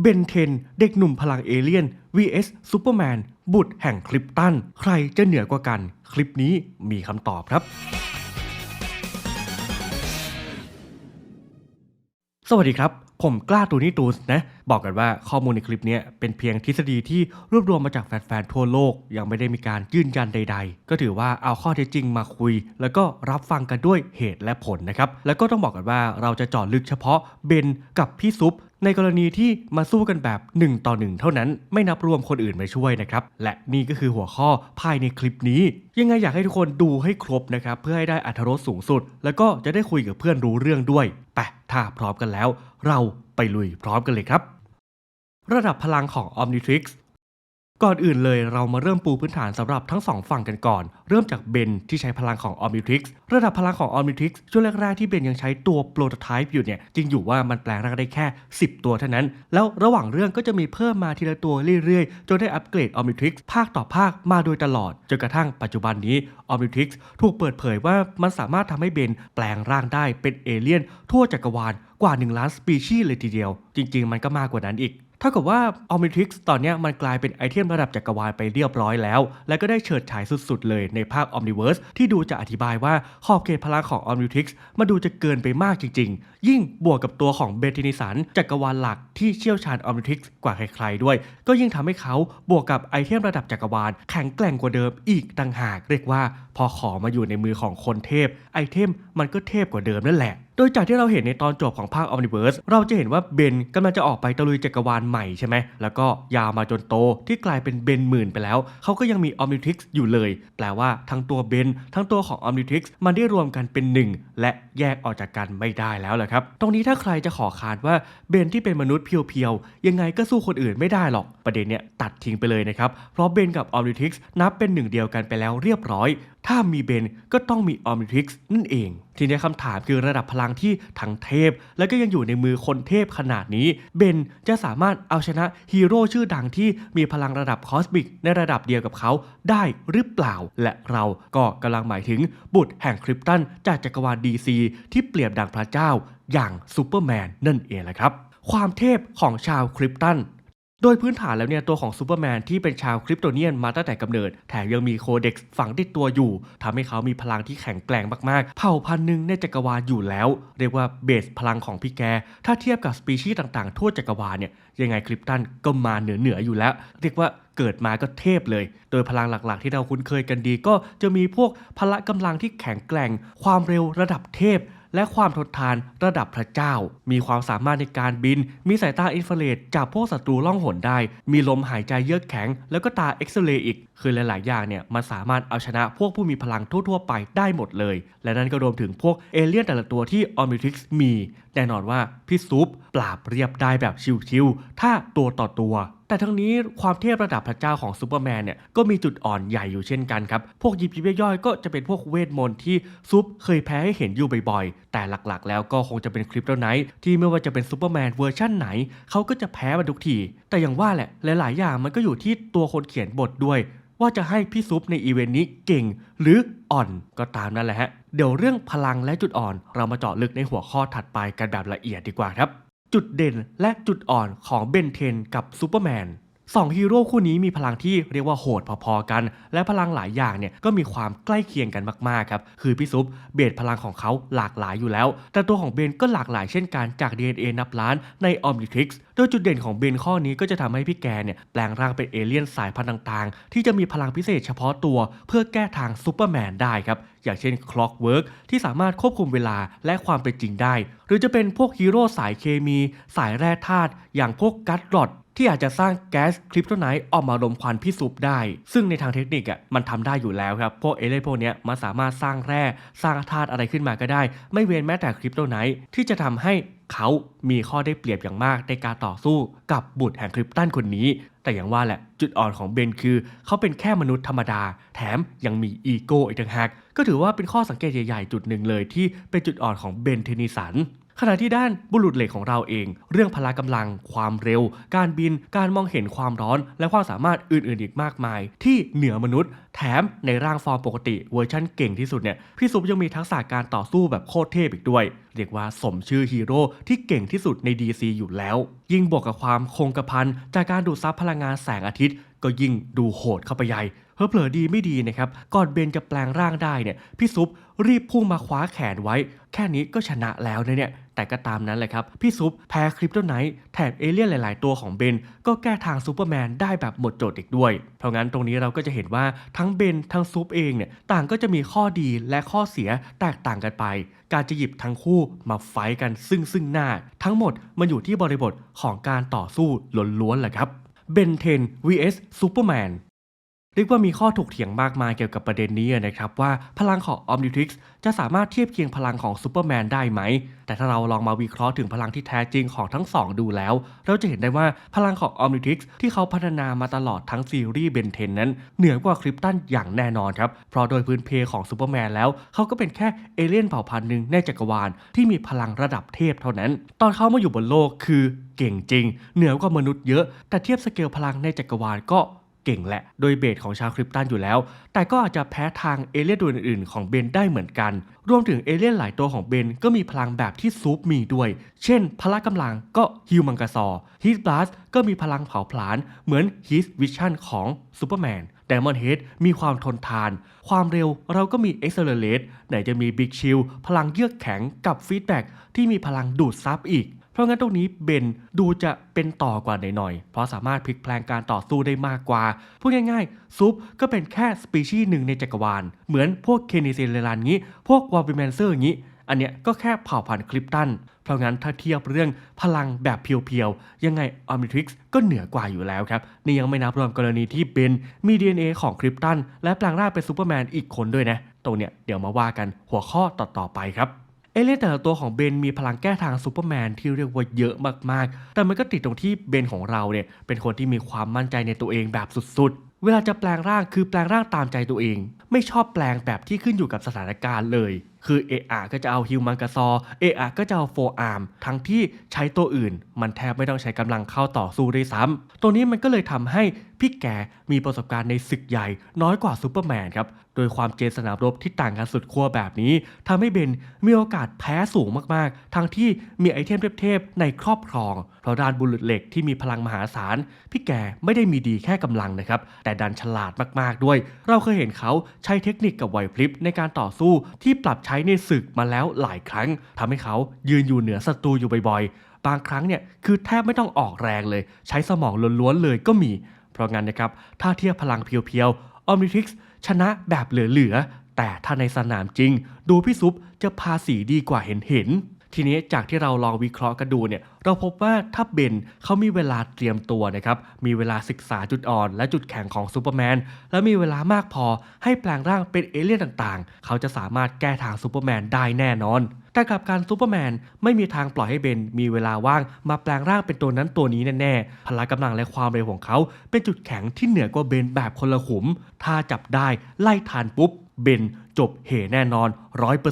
เบนเทน เด็กหนุ่มพลังเอเลี่ยน vs ซูเปอร์แมน บุตรแห่งคริปตัน ใครจะเหนือกว่ากัน คลิปนี้มีคำตอบครับ สวัสดีครับ ผมกล้าตูนี่ตูสนะ บอกกันว่าข้อมูลในคลิปนี้เป็นเพียงทฤษฎีที่รวบรวมมาจากแฟนๆทั่วโลก ยังไม่ได้มีการยืนยันใด ๆ ก็ถือว่าเอาข้อเท็จจริงมาคุย แล้วก็รับฟังกันด้วยเหตุและผลนะครับ แล้วก็ต้องบอกกันว่าเราจะเจาะลึกเฉพาะเบนกับพี่ซุป ในกรณีที่มาสู้กันแบบ 1 ต่อ 1 เท่านั้นไม่นับรวมคนอื่นมาช่วยนะครับ และนี่ก็คือหัวข้อภายในคลิปนี้ ยังไงอยากให้ทุกคนดูให้ครบนะครับ เพื่อให้ได้อัธรสสูงสุด แล้วก็จะได้คุยกับเพื่อนรู้เรื่องด้วยไปถ้าพร้อมกันแล้ว เราไปลุยพร้อมกันเลยครับ ระดับพลังของ Omnitrix ก่อนอื่นเลยเรามาเริ่มปูพื้นฐานสำหรับทั้งสองฝั่งกันก่อน เริ่มจากเบนที่ใช้พลังของ Omnitrix ระดับพลังของ Omnitrix ช่วงแรกๆที่เบนยังใช้ตัวโปรโตไทป์อยู่เนี่ยจริงอยู่ว่ามันแปลงร่างได้แค่ 10 ตัวเท่านั้น แล้วระหว่างเรื่องก็จะมีเพิ่มมาทีละตัวเรื่อยๆ จนได้อัปเกรด Omnitrix ภาคต่อภาคมาโดยตลอด จนกระทั่งปัจจุบันนี้ Omnitrix ถูกเปิดเผยว่ามันสามารถทำให้เบนแปลงร่างได้เป็นเอเลี่ยนทั่วจักรวาลกว่า1ล้านสปีชีส์เลยทีเดียว จริง ๆ มันก็มากกว่านั้นอีก เท่ากับว่า Omnitrix ตอนนี้มันกลายเป็นไอเทมระดับจักรวาลไปเรียบร้อยแล้ว และก็ได้เฉิดฉายสุดๆ เลยในภาค Omniverse ที่ดูจะอธิบายว่าขอบเขตพลังของ Omnitrix มาดูจะเกินไปมากจริง ๆ ยิ่งบวกกับตัวของเบนทินิสันจักรวาลหลักที่เชี่ยวชาญ Omnitrix กว่าใครๆด้วย ก็ยิ่งทำให้เขาบวกกับไอเทมระดับจักรวาลแข็งแกร่งกว่าเดิมอีกต่างหาก เรียกว่าพอขอมาอยู่ในมือของคนเทพ ไอเทมมันก็เทพกว่าเดิมนั่นแหละ โดยจากที่เราเห็นในตอนจบของภาค Omniverse เราจะเห็นว่าเบนกำลังจะออกไปตะลุยจักรวาลใหม่ใช่ไหมแล้วก็ยาวมาจนโตที่กลายเป็นเบนหมื่นไปแล้วเขาก็ยังมี Omnitrix อยู่เลย แปลว่าทั้งตัวเบนทั้งตัวของ Omnitrix มันได้รวมกันเป็นหนึ่งและแยกออกจากกันไม่ได้แล้วแหละครับ ตรงนี้ถ้าใครจะขอคานว่าเบนที่เป็นมนุษย์เพียวๆยังไงก็สู้คนอื่นไม่ได้หรอกประเด็นเนี้ยตัดทิ้งไปเลยนะครับเพราะเบนกับ Omnitrix นับเป็นหนึ่งเดียวกันไปแล้วเรียบร้อย ถ้ามีเบนก็ต้องมี Omnitrix นั่นเอง ทีนี้คำถามคือระดับพลังที่ทั้งเทพ และก็ยังอยู่ในมือคนเทพขนาดนี้ เบนจะสามารถเอาชนะฮีโร่ชื่อดังที่มีพลังระดับคอสมิกในระดับเดียวกับเขาได้หรือเปล่า และเราก็กำลังหมายถึงบุตรแห่งคริปตันจากจักรวาล DC ที่เปรียบดังพระเจ้าอย่างซูเปอร์แมนนั่นเองแหละครับความเทพของชาวคริปตัน โดยพื้นฐานแล้วเนี่ยตัวของซูเปอร์แมนที่เป็นชาวคริปโตเนียนมาตั้งแต่กำเนิด แถมยังมีโคเด็กซ์ฝังติดตัวอยู่ทำให้เขามีพลังที่แข็งแกร่งมากๆ เผ่าพันธุ์หนึ่งในจักรวาลอยู่แล้ว เรียกว่าเบสพลังของพี่แก ถ้าเทียบกับสปีชีส์ต่างๆ ทั่วจักรวาลเนี่ยยังไงคริปตันก็มาเหนือเหนืออยู่แล้ว เรียกว่าเกิดมาก็เทพเลย โดยพลังหลักๆ ที่เราคุ้นเคยกันดี ก็จะมีพวกพละกำลังที่แข็งแกร่ง ความเร็วระดับเทพ และความทนทานระดับพระเจ้า มีความสามารถในการบิน มีสายตาอินฟราเรดจับพวกศัตรูล่องหนได้ มีลมหายใจเยือกแข็ง แล้วก็ตาเอ็กซเรย์อีก คือหลาย ๆ อย่างเนี่ยมันสามารถเอาชนะพวกผู้มีพลังทั่ว ๆ ไปได้หมดเลย และนั่นก็รวมถึงพวกเอเลี่ยนแต่ละตัวที่ออมิทริกซ์มี แน่นอนว่าพี่ซุปปราบเรียบได้แบบชิวๆถ้าตัวต่อตัวแต่ทั้งนี้ความเทพระดับพระเจ้าของซูเปอร์แมนเนี่ยก็มีจุดอ่อนใหญ่อยู่เช่นกันครับ พวกยิบยิบย่อยก็จะเป็นพวกเวทมนต์ที่ซุปเคยแพ้ให้เห็นอยู่บ่อยๆ แต่หลักๆ แล้วก็คงจะเป็นคลิปแล้วไนท์ที่ไม่ว่าจะเป็นซูเปอร์แมนเวอร์ชั่นไหน เขาก็จะแพ้มันทุกที แต่อย่างว่าแหละหลายๆ อย่างมันก็อยู่ที่ตัวคนเขียนบทด้วย ว่าจะให้พี่ซุปในอีเวนต์นี้เก่งหรืออ่อนก็ตามนั่นแหละฮะ เดี๋ยวเรื่องพลังและจุดอ่อน เรามาเจาะลึกในหัวข้อถัดไปกันแบบละเอียดดีกว่าครับ จุดเด่นและจุดอ่อนของเบนเทนกับซูเปอร์แมน สองฮีโร่คู่นี้มีพลังที่เรียกว่าโหดพอๆกัน และพลังหลายอย่างเนี่ยก็มีความใกล้เคียงกันมากๆครับคือพี่ซุปเบสพลังของเขาหลากหลายอยู่แล้ว แต่ตัวของเบนก็หลากหลายเช่นกันจาก DNA นับล้านใน Omnitrix โดยจุดเด่นของเบนข้อนี้ก็จะทำให้พี่แกเนี่ยแปลงร่างเป็นเอเลี่ยนสายพันธุ์ต่างๆ ที่จะมีพลังพิเศษเฉพาะตัวเพื่อแก้ทางซูเปอร์แมนได้ครับอย่างเช่น Clockwork ที่สามารถควบคุมเวลาและความเป็นจริงได้ หรือจะเป็นพวกฮีโร่สายเคมี สายแร่ธาตุอย่างพวกกัตรอด ที่อาจจะสร้างแก๊สคริปโตไนท์ออกมารมควันพิสุบได้ ซึ่งในทางเทคนิคอะมันทำได้อยู่แล้วครับ พวกเอเลนพวกนี้มันสามารถสร้างแร่สร้างธาตุอะไรขึ้นมาก็ได้ ไม่เว้นแม้แต่คริปโตไนท์ที่จะทำให้เขามีข้อได้เปรียบอย่างมากในการต่อสู้กับบุตรแห่งคริปตันคนนี้ แต่อย่างว่าแหละจุดอ่อนของเบนคือ เขาเป็นแค่มนุษย์ธรรมดา แถมยังมีอีโก้อีกต่างหากก็ถือว่าเป็นข้อสังเกตใหญ่ๆ จุดหนึ่งเลยที่เป็นจุดอ่อนของเบนเทนิสัน ขณะที่ด้านบุรุษเหล็กของเราเอง เรื่องพละกำลัง ความเร็ว การบิน การมองเห็นความร้อน และความสามารถอื่นๆอีกมากมาย ที่เหนือมนุษย์ แถมในร่างฟอร์มปกติเวอร์ชั่นเก่งที่สุดเนี่ยพี่ซุปยังมีทักษะการต่อสู้แบบโคตรเทพอีกด้วย เรียกว่าสมชื่อฮีโร่ที่เก่งที่สุดใน DC อยู่แล้ว ยิ่งบวกกับความคงกระพันจากการดูดซับพลังงานแสงอาทิตย์ ก็ยิ่งดูโหดเข้าไปใหญ่ เพอเผลอๆดีไม่ดีนะครับก่อนเบนจะแปลงร่างได้เนี่ยพี่ซุปรีบพุ่งมาคว้าแขนไว้ แค่นี้ก็ชนะแล้วนะเนี่ยแต่ก็ตามนั้นแหละครับ พี่ซุปแพ้คริปโตไนท์แถมเอเลี่ยนหลาย ๆ ตัวของเบน ก็แก้ทางซูเปอร์แมนได้แบบหมดโจทย์อีกด้วย เพราะงั้นตรงนี้เราก็จะเห็นว่าทั้งเบนทั้งซุปเองเนี่ยต่างก็จะมีข้อดีและข้อเสียแตกต่างกันไป การจะหยิบทั้งคู่มาไฟกันซึ่งซึ่งหน้า ทั้งหมดมันอยู่ที่บริบทของการต่อสู้ล้วนๆแหละครับเบนเทน vs ซูเปอร์แมน เรียกว่ามีข้อถกเถียงมากมายเกี่ยวกับประเด็นนี้นะครับว่าพลังของ Omnitrix จะสามารถเทียบเคียงพลังของซูเปอร์แมนได้ไหม แต่ถ้าเราลองมาวิเคราะห์ถึงพลังที่แท้จริงของทั้งสองดูแล้ว เราจะเห็นได้ว่าพลังของ Omnitrix ที่เขาพัฒนามาตลอดทั้งซีรีส์เบนเทนนั้น เหนือกว่าคริปตันอย่างแน่นอนครับ เพราะโดยพื้นเพของซูเปอร์แมนแล้วเขาก็เป็นแค่เอเลี่ยนเผ่าพันธุ์หนึ่งในจักรวาลที่มีพลังระดับเทพเท่านั้น ตอนเขามาอยู่บนโลกคือเก่งจริง เหนือกว่ามนุษย์เยอะ แต่เทียบสเกลพลังในจักรวาลก็ เก่งแหละ โดยเบสของชาวคริปตันอยู่แล้ว แต่ก็อาจจะแพ้ทางเอเลี่ยนตัวอื่นๆของเบนได้เหมือนกัน รวมถึงเอเลี่ยนหลายตัวของเบนก็มีพลังแบบที่ซูปมีด้วย เช่น พละกำลังก็ฮิวมังกาซอฮีทบลัสก็มีพลังเผาผลาญเหมือนฮีทวิชั่นของซูเปอร์แมนแต่มอนเฮดมีความทนทาน ความเร็วเราก็มี Accelerate ไหนจะมี Big Shield พลังเยือกแข็งกับ Feedback ที่มีพลังดูดซับอีก ราะงั้นตรงนี้เบนดูจะเป็นต่อกว่าหน่อยๆ เพราะสามารถพลิกแปลงการต่อสู้ได้มากกว่า พูดง่ายๆ ซุปก็เป็นแค่สปีชีส์หนึ่งในจักรวาล เหมือนพวกเคนิเซเลรันงี้ พวกวอลบิแมนเซอร์งี้ อันเนี้ยก็แค่เผ่าพันธุ์คลิปตัน เพราะงั้นถ้าเทียบเรื่องพลังแบบเพียวๆ ยังไงอ m ม i ทริกซ์ก็เหนือกว่าอยู่แล้วครับ นี่ยังไม่นับรวมกรณีที่เบนมี DNA ของคริปตันและแปลงร่างเป็นซูเปอร์แมนอีกคนด้วยนะ ตรงเนี้ยเดี๋ยวมาว่ากันหัวข้อต่อๆไปครับ เอเลี่ยนแต่ละตัวของเบนมีพลังแก้ทางซูเปอร์แมนที่เรียกว่าเยอะมากๆ แต่มันก็ติดตรงที่เบนของเราเนี่ยเป็นคนที่มีความมั่นใจในตัวเองแบบสุดๆ เวลาจะแปลงร่างคือแปลงร่างตามใจตัวเอง ไม่ชอบแปลงแบบที่ขึ้นอยู่กับสถานการณ์เลย คือเออาก็จะเอาฮิวมังกาซอเออาก็จะเอาโฟอาร์มทั้งที่ใช้ตัวอื่น มันแทบไม่ต้องใช้กำลังเข้าต่อสู้ด้วยซ้ำตรงนี้มันก็เลยทำให้พี่แกมีประสบการณ์ในศึกใหญ่น้อยกว่าซูเปอร์แมนครับ โดยความเจนสนามรบที่ต่างกันสุดขั้วแบบนี้ทำให้เบนมีโอกาสแพ้สูงมากๆ ทั้งที่มีไอเทมเทพๆในครอบครอง เพราะด้านบุรุษเหล็กที่มีพลังมหาศาล พี่แกไม่ได้มีดีแค่กำลังนะครับ แต่ดันฉลาดมากๆด้วย เราเคยเห็นเขาใช้เทคนิคกับไหวพริบในการต่อสู้ที่ปรับใช้ในศึกมาแล้วหลายครั้งทำให้เขายืนอยู่เหนือศัตรูอยู่บ่อยๆ บางครั้งเนี่ยคือแทบไม่ต้องออกแรงเลย ใช้สมองล้วนๆเลยก็มี เพราะงั้นนะครับถ้าเทียบพลังเพียวๆออมนิทริกซ์ชนะแบบเหลือๆแต่ถ้าในสนามจริง ดูพี่ซุปจะพาสีดีกว่าเห็นเห็นๆ ทีนี้จากที่เราลองวิเคราะห์กันดูเนี่ยเราพบว่าถ้าเบนเขามีเวลาเตรียมตัวนะครับมีเวลาศึกษาจุดอ่อน และจุดแข็งของซูเปอร์แมนและมีเวลามากพอให้แปลงร่างเป็นเอเลี่ยนต่างๆ เขาจะสามารถแก้ทางซูเปอร์แมนได้แน่นอนแต่กับการซูเปอร์แมนไม่มีทางปล่อยให้เบนมีเวลาว่างมาแปลงร่างเป็นตัวนั้นตัวนี้แน่ๆ พละกำลังและความเร็วของเขา เป็นจุดแข็งที่เหนือกว่าเบนแบบคนละขุม ถ้าจับได้ไล่ทานปุ๊บ เบนจบเหแน่นอน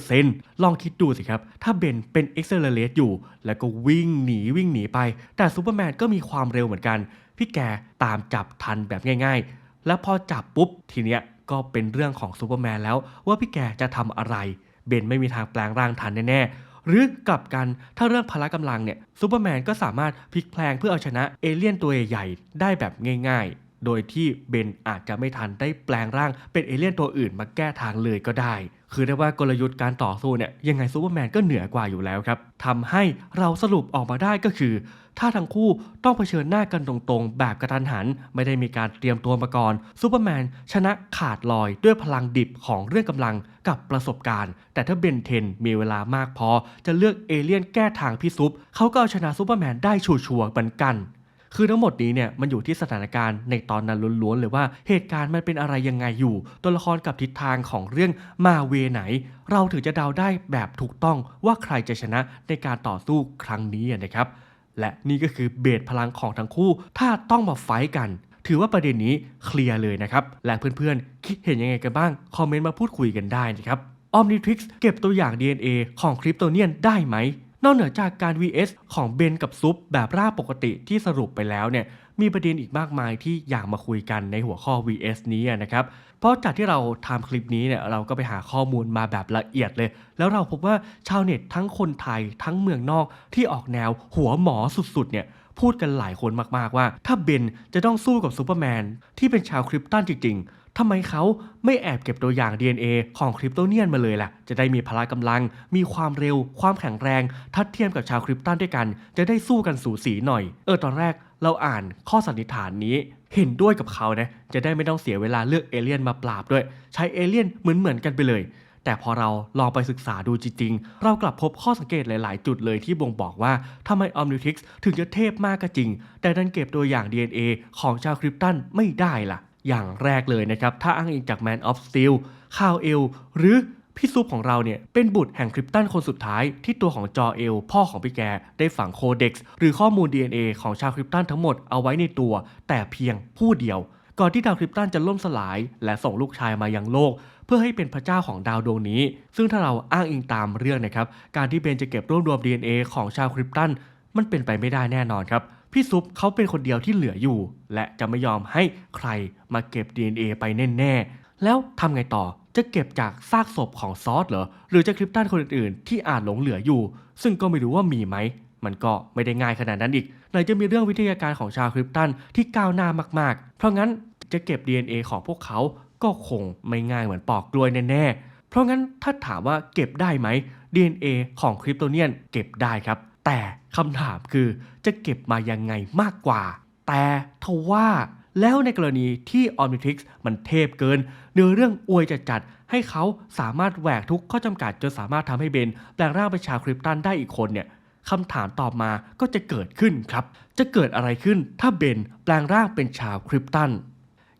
100%ลองคิดดูสิครับ ถ้าเบนเป็น Accelerate อยู่ แล้วก็วิ่งหนีวิ่งหนีไป แต่ซูเปอร์แมนก็มีความเร็วเหมือนกัน พี่แกตามจับทันแบบง่าย ๆ แล้วพอจับปุ๊บทีเนี้ยก็เป็นเรื่องของซูเปอร์แมนแล้ว ว่าพี่แกจะทำอะไร เบนไม่มีทางแปลงร่างทันแน่ๆหรือกลับกันถ้าเรื่องพละกำลังเนี่ยซูเปอร์แมนก็สามารถพลิกแพลงเพื่อเอาชนะเอเลี่ยนตัวใหญ่ได้แบบง่าย ๆ โดยที่เบนอาจจะไม่ทันได้แปลงร่างเป็นเอเลี่ยนตัวอื่นมาแก้ทางเลยก็ได้ คือได้ว่ากลยุทธ์การต่อสู้เนี่ยยังไงซูเปอร์แมนก็เหนือกว่าอยู่แล้วครับทำให้เราสรุปออกมาได้ก็คือ ถ้าทั้งคู่ต้องเผชิญหน้ากันตรงๆ แบบกระทันหัน ไม่ได้มีการเตรียมตัวมาก่อนซูเปอร์แมนชนะขาดลอยด้วยพลังดิบของเรื่องกำลังกับประสบการณ์ แต่ถ้าเบนเทนมีเวลามากพอ จะเลือกเอเลี่ยนแก้ทางพี่ซุปเขาก็เอาชนะซูเปอร์แมนได้ชัวร์ๆเหมือนกัน คือทั้งหมดนี้เนี่ยมันอยู่ที่สถานการณ์ในตอนนั้นล้วนๆเลยว่าเหตุการณ์มันเป็นอะไรยังไงอยู่ ตัวละครกับทิศทางของเรื่องมาเวไหน เราถึงจะเดาได้แบบถูกต้องว่าใครจะชนะในการต่อสู้ครั้งนี้นะครับและนี่ก็คือเบสพลังของทั้งคู่ ถ้าต้องมาไฟกัน ถือว่าประเด็นนี้เคลียร์เลยนะครับ และเพื่อนๆ คิดเห็นยังไงกันบ้าง คอมเมนต์มาพูดคุยกันได้นะครับ Omnitrix เก็บตัวอย่าง DNA ของคริปโตเนียนได้ไหม นอกเหนือจากการ vs ของเบนกับซุปแบบร่างปกติที่สรุปไปแล้วเนี่ยมีประเด็นอีกมากมายที่อยากมาคุยกันในหัวข้อ vs นี้นะครับ เพราะจากที่เราทำคลิปนี้เนี่ยเราก็ไปหาข้อมูลมาแบบละเอียดเลย แล้วเราพบว่าชาวเน็ตทั้งคนไทยทั้งเมืองนอกที่ออกแนวหัวหมอสุดๆเนี่ยพูดกันหลายคนมากๆว่า ถ้าเบนจะต้องสู้กับซูเปอร์แมนที่เป็นชาวคริปตันจริงๆ ทำไมเขาไม่แอบเก็บตัวอย่าง DNA ของคริปโตเนียนมาเลยล่ะ จะได้มีพละกำลัง มีความเร็ว ความแข็งแรง ทัดเทียมกับชาวคริปตันด้วยกัน จะได้สู้กันสูสีหน่อย เออตอนแรกเราอ่านข้อสันนิษฐานนี้เห็นด้วยกับเขานะ จะได้ไม่ต้องเสียเวลาเลือกเอเลี่ยนมาปราบด้วย ใช้เอเลี่ยนเหมือนๆกันไปเลย แต่พอเราลองไปศึกษาดูจริงๆ เรากลับพบข้อสังเกตหลายๆ จุดเลยที่บ่งบอกว่าทำไมออมนิทิกส์ถึงจะเทพมากก็จริง แต่ดันเก็บตัวอย่าง DNA ของชาวคริปตันไม่ได้ล่ะ อย่างแรกเลยนะครับ ถ้าอ้างอิงจาก Man of Steel คาวเอล หรือพี่ซุปของเราเนี่ยเป็นบุตรแห่งคริปตันคนสุดท้ายที่ตัวของจอเอล พ่อของพี่แก ได้ฝังโคเด็กซ์หรือข้อมูล DNA ของชาวคริปตันทั้งหมดเอาไว้ในตัว แต่เพียงผู้เดียว ก่อนที่ดาวคริปตันจะล่มสลาย และส่งลูกชายมายังโลก เพื่อให้เป็นพระเจ้าของดาวดวงนี้ ซึ่งถ้าเราอ้างอิงตามเรื่องนะครับการที่เบนจะเก็บรวบรวม DNA ของชาวคริปตันมันเป็นไปไม่ได้แน่นอนครับ พี่ซุปเขาเป็นคนเดียวที่เหลืออยู่ และจะไม่ยอมให้ใครมาเก็บ DNA ไปแน่ๆ แล้วทำไงต่อจะเก็บจากซากศพของซอสเหรอ หรือจะคริปตันคนอื่นๆ ที่อาจหลงเหลืออยู่ ซึ่งก็ไม่รู้ว่ามีไหม มันก็ไม่ได้ง่ายขนาดนั้นอีกไหนจะมีเรื่องวิทยาการของชาวคริปตันที่ก้าวหน้ามากๆ เพราะงั้นจะเก็บ DNA ของพวกเขาก็คงไม่ง่ายเหมือนปอกกล้วยแน่ๆ เพราะงั้นถ้าถามว่าเก็บได้ไหม DNA ของคริปโตเนียนเก็บได้ครับ แต่คำถามคือจะเก็บมายังไงมากกว่า แต่ทว่าแล้วในกรณีที่ Omnitrix มันเทพเกิน เนื้อเรื่องอวยจัดๆ ให้เขาสามารถแหวกทุกข้อจำกัดจนสามารถทำให้เบนแปลงร่างเป็นชาวคริปตันได้อีกคนเนี่ยคำถามต่อมาก็จะเกิดขึ้นครับ จะเกิดอะไรขึ้นถ้าเบนแปลงร่างเป็นชาวคริปตัน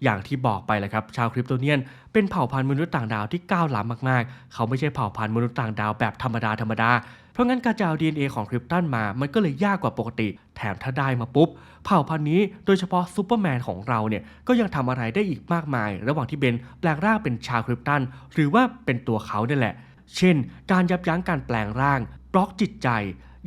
อย่างที่บอกไปแหละครับ ชาวคริปโตเนียน เป็นเผ่าพันธุ์มนุษย์ต่างดาวที่ก้าวล้ำมากๆ เขาไม่ใช่เผ่าพันธุ์มนุษย์ต่างดาวแบบธรรมดาธรรมดา เพราะงั้นการจะเอา DNA ของคริปตันมา มันก็เลยยากกว่าปกติ แถมถ้าได้มาปุ๊บ เผ่าพันธุ์นี้โดยเฉพาะซูเปอร์แมนของเราเนี่ย ก็ยังทำอะไรได้อีกมากมาย ระหว่างที่เบนแปลงร่างเป็นชาวคริปตัน หรือว่าเป็นตัวเขาเนี่ยแหละ เช่น การยับยั้งการแปลงร่าง บล็อกจิตใจ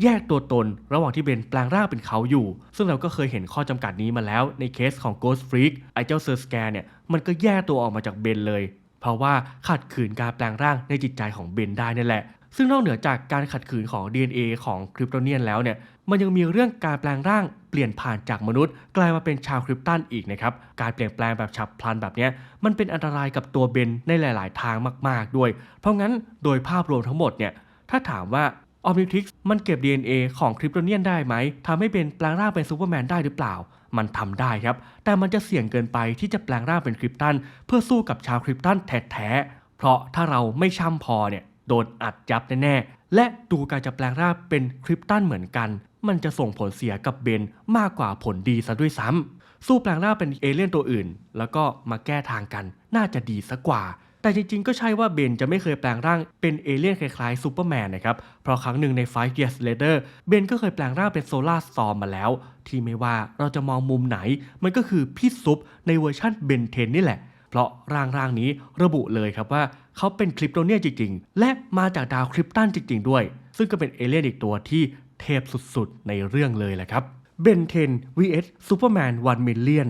แยกตัวตน ระหว่างที่เบนแปลงร่างเป็นเขาอยู่ ซึ่งเราก็เคยเห็นข้อจำกัดนี้มาแล้วในเคสของ Ghost Freak ไอเจ้าเซอร์สแกร์เนี่ยมันก็แยกตัวออกมาจากเบนเลย เพราะว่าขัดขืนการแปลงร่างในจิตใจของเบนได้นั่นแหละซึ่งนอกเหนือจากการขัดขืนของ DNA ของคริปโตเนียนแล้วเนี่ย มันยังมีเรื่องการแปลงร่างเปลี่ยนผ่านจากมนุษย์ กลายมาเป็นชาวคริปตันอีกนะครับ การเปลี่ยนแปลงแบบฉับพลันแบบนี้มันเป็นอันตรายกับตัวเบนในหลาย ๆ ทางมาก ๆ ด้วย เพราะงั้นโดยภาพรวมทั้งหมดเนี่ย ถ้าถามว่า ออมนิทริกซ์มันเก็บ DNA ของคริปโตเนียนได้ไหมทำให้เป็นแปลงร่างเป็นซูเปอร์แมนได้หรือเปล่า มันทำได้ครับ แต่มันจะเสี่ยงเกินไปที่จะแปลงร่างเป็นคริปตัน เพื่อสู้กับชาวคริปตันแท้ๆเพราะถ้าเราไม่ช่ำพอเนี่ยโดนอัดยับแน่ๆและดูการจะแปลงร่างเป็นคริปตันเหมือนกัน มันจะส่งผลเสียกับเบนมากกว่าผลดีซะด้วยซ้ำสู้แปลงร่างเป็นเอเลี่ยนตัวอื่น แล้วก็มาแก้ทางกันน่าจะดีซะกว่า แต่จริงๆ ก็ใช่ว่าเบนจะไม่เคยแปลงร่างเป็นเอเลี่ยนคล้ายๆซูเปอร์แมนนะครับ เพราะครั้งหนึ่งใน Five Years Later เบนก็เคยแปลงร่างเป็นโซลาร์สตอมมาแล้ว ที่ไม่ว่าเราจะมองมุมไหน มันก็คือพี่ซุปในเวอร์ชั่นเบนเทนนี่แหละ เพราะร่างร่างๆนี้ระบุเลยครับว่าเขาเป็นคริปโตเนียจริงๆ และมาจากดาวคริปตันจริงๆ ด้วย ซึ่งก็เป็นเอเลี่ยนอีกตัวที่เทพสุดๆ ในเรื่องเลยแหละครับเบนเทน vs ซูเปอร์แมน1 million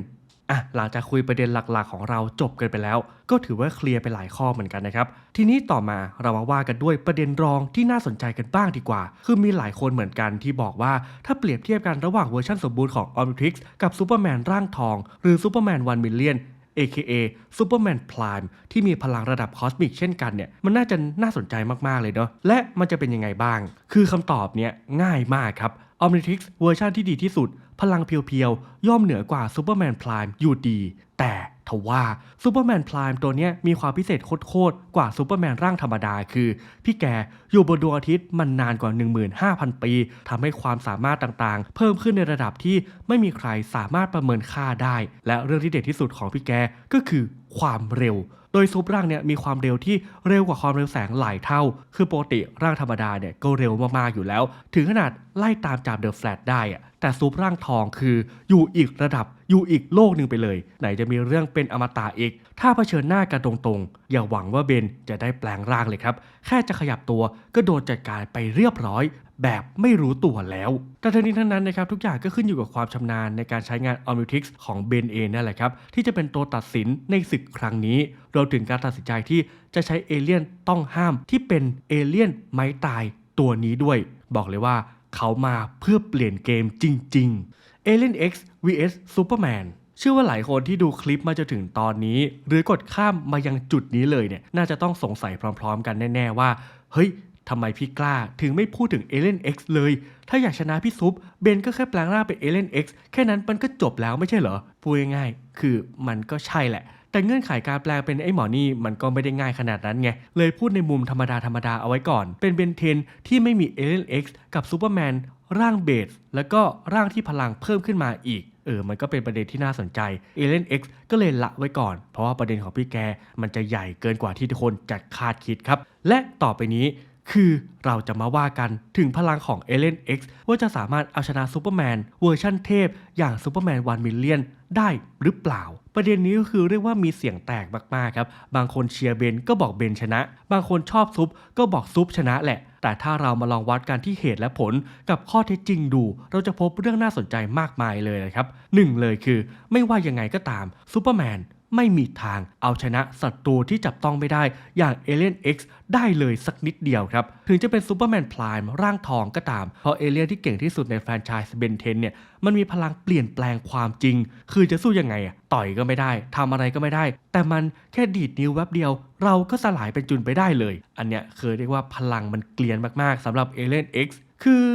อะหลังจากคุยประเด็นหลักๆ ของเราจบกันไปแล้ว ก็ถือว่าเคลียร์ไปหลายข้อเหมือนกันนะครับ ทีนี้ต่อมาเรามาว่ากันด้วยประเด็นรองที่น่าสนใจกันบ้างดีกว่า คือมีหลายคนเหมือนกันที่บอกว่าถ้าเปรียบเทียบกันระหว่างเวอร์ชันสมบูรณ์ของ Omnitrix กับซูเปอร์แมนร่างทอง หรือซูเปอร์แมน1 million AKA Superman Prime ที่มีพลังระดับคอสมิกเช่นกันเนี่ยมันน่าจะน่าสนใจมากๆเลยเนาะและมันจะเป็นยังไงบ้าง คือคำตอบเนี่ยง่ายมากครับ Omnitrix เวอร์ชันที่ดีที่สุด พลังเพียวๆ ย่อมเหนือกว่าซูเปอร์แมนพลีมอยู่ดี แต่ทว่าซูเปอร์แมนพลีมตัวนี้มีความพิเศษโคตรๆ กว่าซูเปอร์แมนร่างธรรมดาคือ พี่แกอยู่บนดวงอาทิตย์มันนานกว่า 15,000 ปีทำให้ความสามารถต่างๆ เพิ่มขึ้นในระดับที่ไม่มีใครสามารถประเมินค่าได้ และเรื่องที่เด็ดที่สุดของพี่แกก็คือ ความเร็ว โดยซุปร่างเนี่ยมีความเร็วที่เร็วกว่าความเร็วแสงหลายเท่า คือปกติร่างธรรมดาเนี่ยก็เร็วมากๆอยู่แล้ว ถึงขนาดไล่ตามจับเดอะแฟลตได้อะแต่ซุปร่างทองคืออยู่อีกระดับอยู่อีกโลกหนึ่งไปเลย ไหนจะมีเรื่องเป็นอมตะอีก ถ้าเผชิญหน้ากันตรงๆ อย่าหวังว่าเบนจะได้แปลงร่างเลยครับ แค่จะขยับตัวก็โดนจัดการไปเรียบร้อย แบบไม่รู้ตัวแล้วแต่ทั้งนี้ทั้งนั้นนะครับทุกอย่างก็ขึ้นอยู่กับความชำนาญในการใช้งาน Omnitrix ของเบนเองนั่นแหละครับ ที่จะเป็นตัวตัดสินในศึกครั้งนี้รวมถึงการตัดสินใจที่จะใช้เอเลี่ยนต้องห้ามที่เป็นเอเลี่ยนไม้ตายตัวนี้ด้วย บอกเลยว่าเขามาเพื่อเปลี่ยนเกมจริง ๆ Alien X vs Superman เชื่อว่าหลายคนที่ดูคลิปมาจนถึงตอนนี้ หรือกดข้ามมายังจุดนี้เลยเนี่ยน่าจะต้องสงสัยพร้อม ๆ กันแน่ ๆ ว่า เฮ้ย ทำไมพี่กล้าถึงไม่พูดถึง Alien X เลย ถ้าอยากชนะพี่ซุปเบนก็แค่แปลงร่างเป็น Alien X แค่นั้นมันก็จบแล้วไม่ใช่เหรอ พูดง่ายๆ คือมันก็ใช่แหละ แต่เงื่อนไขการแปลงเป็นไอ้หมอนี่มันก็ไม่ได้ง่ายขนาดนั้นไง เลยพูดในมุมธรรมดาธรรมดาเอาไว้ก่อน เป็นเบนเทนที่ไม่มี Alien X กับซูเปอร์แมนร่างเบสแล้วก็ร่างที่พลังเพิ่มขึ้นมาอีกเออ มันก็เป็นประเด็นที่น่าสนใจ Alien X ก็เลยละไว้ก่อน เพราะว่าประเด็นของพี่แกมันจะใหญ่เกินกว่าที่ทุกคนจะคาดคิดครับ และต่อไปนี้ คือเราจะมาว่ากันถึงพลังของ Alien X ว่าจะสามารถเอาชนะซูเปอร์แมนเวอร์ชั่นเทพ อย่างซูเปอร์แมนวันมิลเลียนได้หรือเปล่า ประเด็นนี้ก็คือเรียกว่ามีเสียงแตกมากๆครับ บางคนเชียร์เบนก็บอกเบนชนะ บางคนชอบซุปก็บอกซุปชนะแหละ แต่ถ้าเรามาลองวัดกันที่เหตุและผลกับข้อเท็จจริงดู เราจะพบเรื่องน่าสนใจมากมายเลยนะครับหนึ่งเลยคือ ไม่ว่ายังไงก็ตามซูเปอร์แมน ไม่มีทางเอาชนะศัตรูที่จับต้องไม่ได้อย่าง Alien X ได้เลยสักนิดเดียวครับ ถึงจะเป็นซูเปอร์แมนพลายร่างทองก็ตาม เพราะเอเลียนที่เก่งที่สุดในแฟรนไชส์เบนเทนเนี่ยมันมีพลังเปลี่ยนแปลงความจริง คือจะสู้ยังไงอะต่อยก็ไม่ได้ทำอะไรก็ไม่ได้ แต่มันแค่ดีดนิ้วแวบเดียว เราก็สลายเป็นจุนไปได้เลย อันเนี้ยเคือเรียกว่าพลังมันเกลียนมากๆสำหรับ Alien X คือ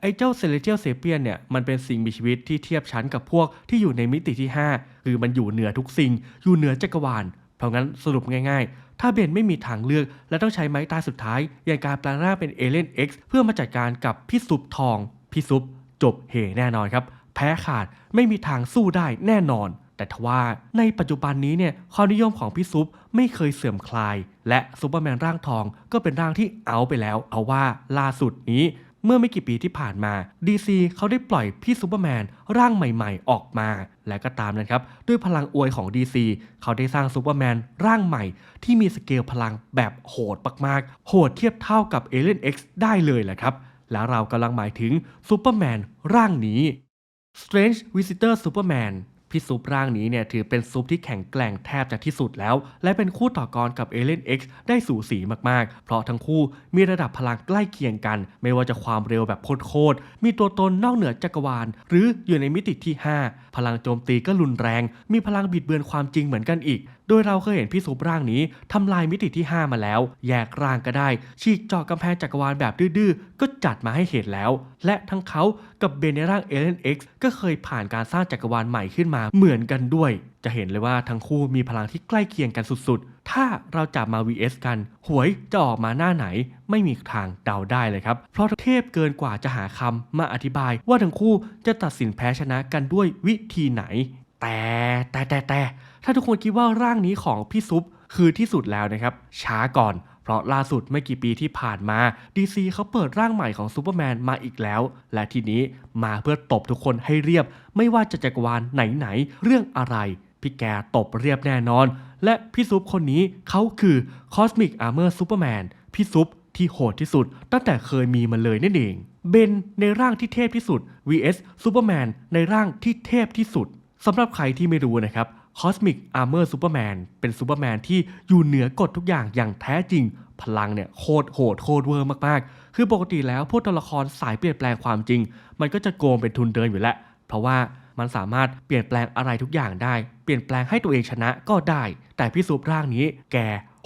ไอ้เจ้า Celestial Sapien เนี่ยมันเป็นสิ่งมีชีวิตที่เทียบชั้นกับพวกที่อยู่ในมิติที่ 5 คือมันอยู่เหนือทุกสิ่ง อยู่เหนือจักรวาล เพราะงั้นสรุปง่ายๆ ถ้าเบนไม่มีทางเลือก และต้องใช้ไม้ตายสุดท้ายอย่างการแปลงร่างเป็น Alien X เพื่อมาจัดการกับพี่ซุปทองพี่ซุปจบเหแน่นอนครับ แพ้ขาดไม่มีทางสู้ได้แน่นอน แต่ทว่าในปัจจุบันนี้เนี่ยความนิยมของพี่ซุปไม่เคยเสื่อมคลาย และซูเปอร์แมนร่างทองก็เป็นร่างที่เอาไปแล้ว เอาว่าล่าสุดนี้ เมื่อไม่กี่ปีที่ผ่านมา DC เขาได้ปล่อยพี่ซูเปอร์แมนร่างใหม่ๆ ออกมา และก็ตามนะครับ ด้วยพลังอวยของ DC เขาได้สร้างซูเปอร์แมนร่างใหม่ ที่มีสเกลพลังแบบโหดมากๆ โหดเทียบเท่ากับ Alien X ได้เลยแหละครับ แล้วเรากำลังหมายถึงซูเปอร์แมนร่างนี้ Strange Visitor Superman พี่ซุปร่างนี้เนี่ยถือเป็นซุปที่แข็งแกร่งแทบจะที่สุดแล้ว และเป็นคู่ต่อกรกับเอเลน X ได้สูสีมากๆ เพราะทั้งคู่มีระดับพลังใกล้เคียงกัน ไม่ว่าจะความเร็วแบบโคตรๆมีตัวตนนอกเหนือจักรวาล หรืออยู่ในมิติที่ 5 พลังโจมตีก็รุนแรง มีพลังบิดเบือนความจริงเหมือนกันอีก โดยเราเคยเห็นพี่ซุปร่างนี้ทำลายมิติที่ 5 มาแล้ว แยกร่างก็ได้ ฉีกเจาะกำแพงจักรวาลแบบดื้อๆ ก็จัดมาให้เห็นแล้ว และทั้งเขากับเบนในร่าง Alien X ก็เคยผ่านการสร้างจักรวาลใหม่ขึ้นมาเหมือนกันด้วย จะเห็นเลยว่าทั้งคู่มีพลังที่ใกล้เคียงกันสุดๆ ถ้าเราจับมา vs กัน หวยจะออกมาหน้าไหน ไม่มีทางเดาได้เลยครับ เพราะเทพเกินกว่าจะหาคำมาอธิบาย ว่าทั้งคู่จะตัดสินแพ้ชนะกันด้วยวิธีไหน แต่แต่แต่แต่ ถ้าทุกคนคิดว่าร่างนี้ของพี่ซุปคือที่สุดแล้วนะครับ ช้าก่อนเพราะล่าสุดไม่กี่ปีที่ผ่านมา DC เขาเปิดร่างใหม่ของซูเปอร์แมนมาอีกแล้ว และทีนี้มาเพื่อตบทุกคนให้เรียบ ไม่ว่าจะจักรวาลไหนๆเรื่องอะไร พี่แกตบเรียบแน่นอน และพี่ซุปคนนี้เขาคือ Cosmic Armor Superman พี่ซุปที่โหดที่สุด ตั้งแต่เคยมีมาเลยนั่นเองเบนในร่างที่เทพที่สุด vs Superman ในร่างที่เทพที่สุดสำหรับใครที่ไม่รู้นะครับ Cosmic Armor Superman เป็นซูเปอร์แมนที่อยู่เหนือกฎทุกอย่างอย่างแท้จริง พลังเนี่ยโคตรโหดโคตรเวอร์มากๆ คือปกติแล้วพวกตัวละครสายเปลี่ยนแปลงความจริง มันก็จะโกงเป็นทุนเดินอยู่แล้ว เพราะว่ามันสามารถเปลี่ยนแปลงอะไรทุกอย่างได้ เปลี่ยนแปลงให้ตัวเองชนะก็ได้ แต่พี่ซูปร่างนี้แก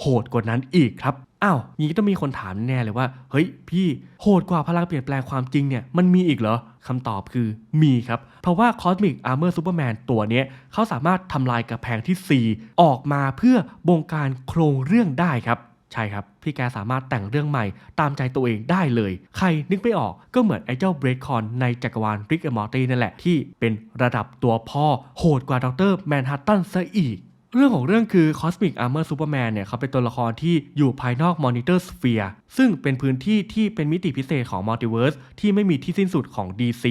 โหดกว่านั้นอีกครับ อ้าวงี้ต้องมีคนถามแน่เลยว่า เฮ้ยพี่โหดกว่าพลังเปลี่ยนแปลงความจริงเนี่ยมันมีอีกเหรอคำตอบคือมีครับ เพราะว่า Cosmic Armor Superman ตัวนี้เขาสามารถทำลายกระแพงที่ 4 ออกมาเพื่อบงการโครงเรื่องได้ครับใช่ครับ พี่แกสามารถแต่งเรื่องใหม่ตามใจตัวเองได้เลย ใครนึกไม่ออกก็เหมือนไอ้เจ้าเบรดคอนในจักรวาลริกแอมอร์ตี้นั่นแหละที่เป็นระดับตัวพ่อโหดกว่าดรแมนฮัตตันซะอีก เรื่องของเรื่องคือ Cosmic Armor Superman เนี่ยเขาเป็นตัวละครที่อยู่ภายนอก Monitor Sphere ซึ่งเป็นพื้นที่ที่เป็นมิติพิเศษของ Multiverse ที่ไม่มีที่สิ้นสุดของ DC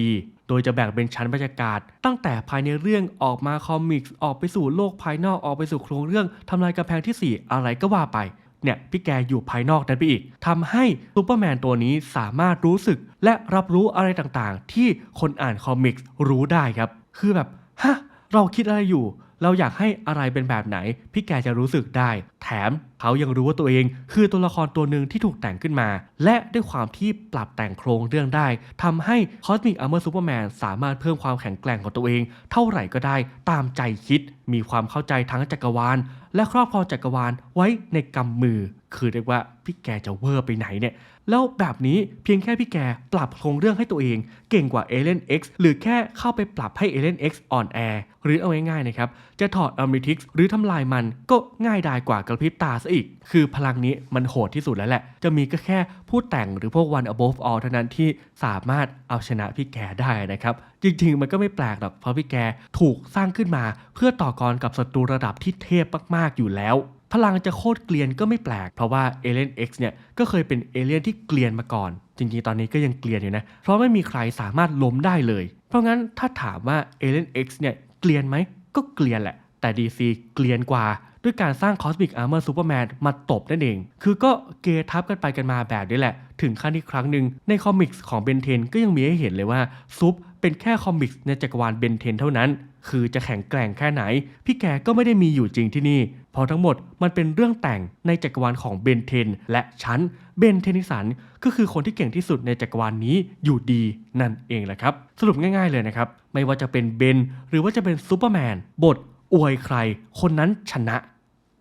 โดยจะแบ่งเป็นชั้นบรรยากาศ ตั้งแต่ภายในเรื่องออกมาคอมิกส์ออกไปสู่โลกภายนอกออกไปสู่โครงเรื่องทำลายกำแพงที่ 4 อะไรก็ว่าไปเนี่ยพี่แกอยู่ภายนอกนั้นไปอีกทำให้ซูเปอร์แมนตัวนี้สามารถรู้สึกและรับรู้อะไรต่างๆ ที่คนอ่านคอมิกส์รู้ได้ครับ คือแบบ ฮะ เราคิดอะไรอยู่ เราอยากให้อะไรเป็นแบบไหน พี่แกจะรู้สึกได้ แถมเขายังรู้ว่าตัวเอง คือตัวละครตัวหนึ่งที่ถูกแต่งขึ้นมา และด้วยความที่ปรับแต่งโครงเรื่องได้ทำให้ Cosmic Armor Superman สามารถเพิ่มความแข็งแกร่งของตัวเอง เท่าไหร่ก็ได้ตามใจคิด มีความเข้าใจทั้งจักรวาล และครอบครองจักรวาลไว้ในกำมือ คือเรียกว่าพี่แกจะเวอร์ไปไหนเนี่ย แล้วแบบนี้เพียงแค่พี่แกปรับโครงเรื่องให้ตัวเอง เก่งกว่า Alien X หรือแค่เข้าไปปรับให้ Alien X อ่อนแอหรือเอาง่ายๆนะครับ จะถอดอ m ม i ทิกหรือทำลายมันก็ง่ายดายกว่ากระพริบตาซะอีก คือพลังนี้มันโหดที่สุดแล้วแหละ จะมีก็แค่ผู้แต่งหรือพวก one above all เท่านั้นที่สามารถเอาชนะพี่แกได้นะครับ จริงๆ มันก็ไม่แปลกหรอกเพราะพี่แกถูกสร้างขึ้นมา เพื่อต่อกรกับศัตรูระดับที่เทพมากๆอยู่แล้วพลังจะโคตรเกลียนก็ไม่แปลก เพราะว่า Alien X เนี่ยก็เคยเป็นเอเลียนที่เกลียนมาก่อน จริงๆ ตอนนี้ก็ยังเกลียนอยู่นะ เพราะไม่มีใครสามารถล้มได้เลย เพราะงั้นถ้าถามว่า Alien X เนี่ยเกลียนไหม ก็เกลียนแหละ แต่ DC เกลียนกว่า ด้วยการสร้าง Cosmic Armor Superman มาตบนั่นเอง คือก็เกทับกันไปกันมาแบบนี้แหละ ถึงขั้นที่ครั้งหนึ่งในคอมิกส์ของเบนเทนก็ยังมีให้เห็นเลยว่าซุปเป็นแค่คอมิกส์ในจักรวาลเบนเทนเท่านั้น คือจะแข็งแกร่งแค่ไหน พี่แกก็ไม่ได้มีอยู่จริงที่นี่ เพราะทั้งหมดมันเป็นเรื่องแต่งในจักรวาลของเบนเทน และฉันเบนเทนิสันก็คือคนที่เก่งที่สุดในจักรวาลนี้อยู่ดีนั่นเองแหละครับ สรุปง่ายๆเลยนะครับ ไม่ว่าจะเป็นเบนหรือว่าจะเป็นซูเปอร์แมนบทอวยใคร คนนั้นชนะ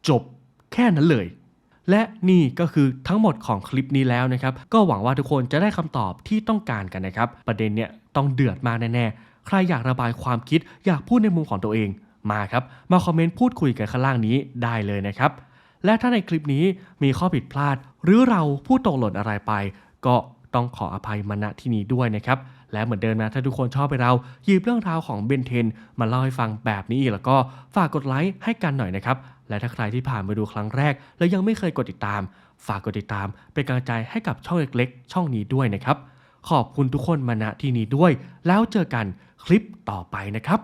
จบแค่นั้นเลยและนี่ก็คือทั้งหมดของคลิปนี้แล้วนะครับ ก็หวังว่าทุกคนจะได้คำตอบที่ต้องการกันนะครับ ประเด็นเนี่ยต้องเดือดมากแน่ๆ ใครอยากระบายความคิด อยากพูดในมุมของตัวเอง มาครับมาคอมเมนต์พูดคุยกันข้างล่างนี้ได้เลยนะครับ และถ้าในคลิปนี้มีข้อผิดพลาด หรือเราพูดตกหล่นอะไรไป ก็ต้องขออภัยมาณที่นี้ด้วยนะครับและเหมือนเดิมนะถ้าทุกคนชอบไปเราหยิบเรื่องราวของเบนเทนมาเล่าให้ฟังแบบนี้อีกแล้วก็ฝากกดไลค์ให้กันหน่อยนะครับ และถ้าใครที่ผ่านมาดูครั้งแรก แล้วยังไม่เคยกดติดตาม ฝากกดติดตาม เป็นกำลังใจให้กับช่องเล็กๆ ช่องนี้ด้วยนะครับ ขอบคุณทุกคนมาณที่นี้ด้วย แล้วเจอกันคลิปต่อไปนะครับ